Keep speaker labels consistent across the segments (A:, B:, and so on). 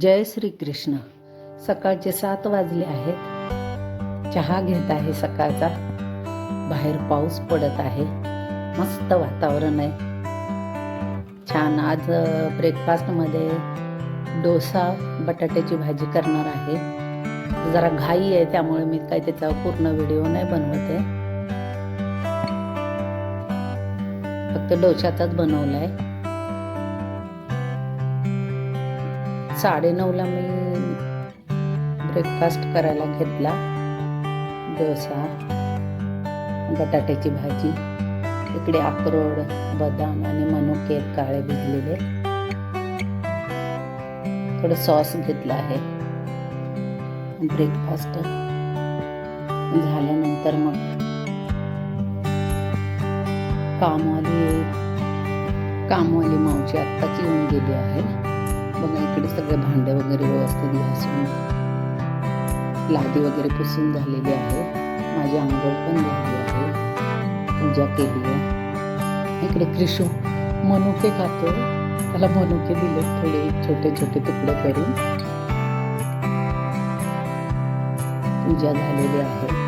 A: जय श्री कृष्ण सकाळचे सात वाजले आहेत. चहा घेत आहे सकाळचा. बाहेर पाऊस पडत आहे. मस्त वातावरण आहे. छान आज ब्रेकफास्टमध्ये डोसा बटाट्याची भाजी करणार आहे. जरा घाई आहे त्यामुळे मी काही त्याचा पूर्ण व्हिडिओ नाही बनवत आहे. फक्त डोशाचाच बनवला आहे साडेनऊला मी ब्रेकफास्ट करायला घेतला. डोसा बटाट्याची भाजी इकडे अक्रोड बदाम आणि मनुके काळे भिजलेले. थोडं सॉस घेतलं आहे. ब्रेकफास्ट झाल्यानंतर मग कामवाली कामवाली मावशी आत्ताच येऊन गेली आहे. बघा इकडे सगळे भांडे वगैरे व्यवस्थित घासून. लादी वगैरे पुसून झालेली आहे. माझी आंघोळ पण झाली आहे. पूजा केली आहे. इकडे क्रिशू मनुके खातो. त्याला मनुके दिले थोडे छोटे छोटे तुकडे करून. पूजा झालेली आहे.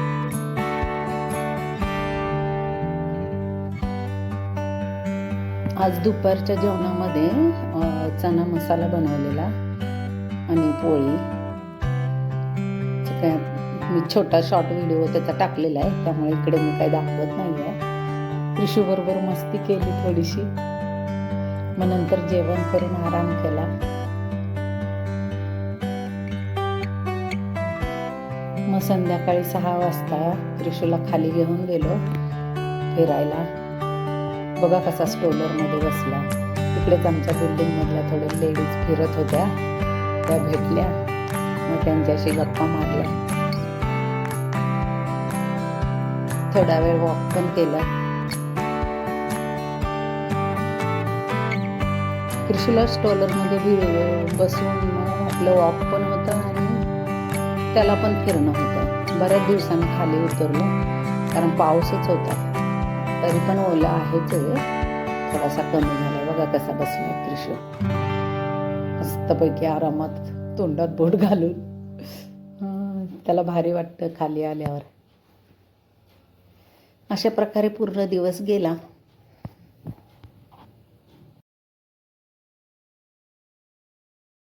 A: आज दुपारच्या जेवणामध्ये चणा चना मसाला बनवलेला आणि पोळी. काय मी छोटा शॉर्ट व्हिडिओ त्याचा टाकलेला आहे त्यामुळे इकडे मी काही दाखवत नाही आहे कृषीबरोबर मस्ती केली थोडीशी. मग नंतर जेवण करून आराम केला. मग संध्याकाळी सहा वाजता कृषीला खाली घेऊन गेलो फिरायला. बघा कसा स्ट्रोलरमध्ये बसला. तिकडेच आमच्या बिल्डिंगमधल्या थोड्या लेडीज फिरत होत्या. त्या भेटल्या. मग त्यांच्याशी गप्पा मारल्या. थोडा वेळ वॉक पण केला. कृषीला स्टॉलरमध्ये भी बसून मग आपलं वॉक पण होतं आणि त्याला पण फिरणं होतं. बऱ्याच दिवसांनी खाली उतरलो कारण पाऊसच होता. तरी पण ओला आहे ते. थोडासा कमी झाला बघा कसा बसला कृषी मस्तपैकी आरामात तोंडात बोट घालून त्याला भारी वाटतं खाली आल्यावर. अशा प्रकारे पूर्ण दिवस गेला.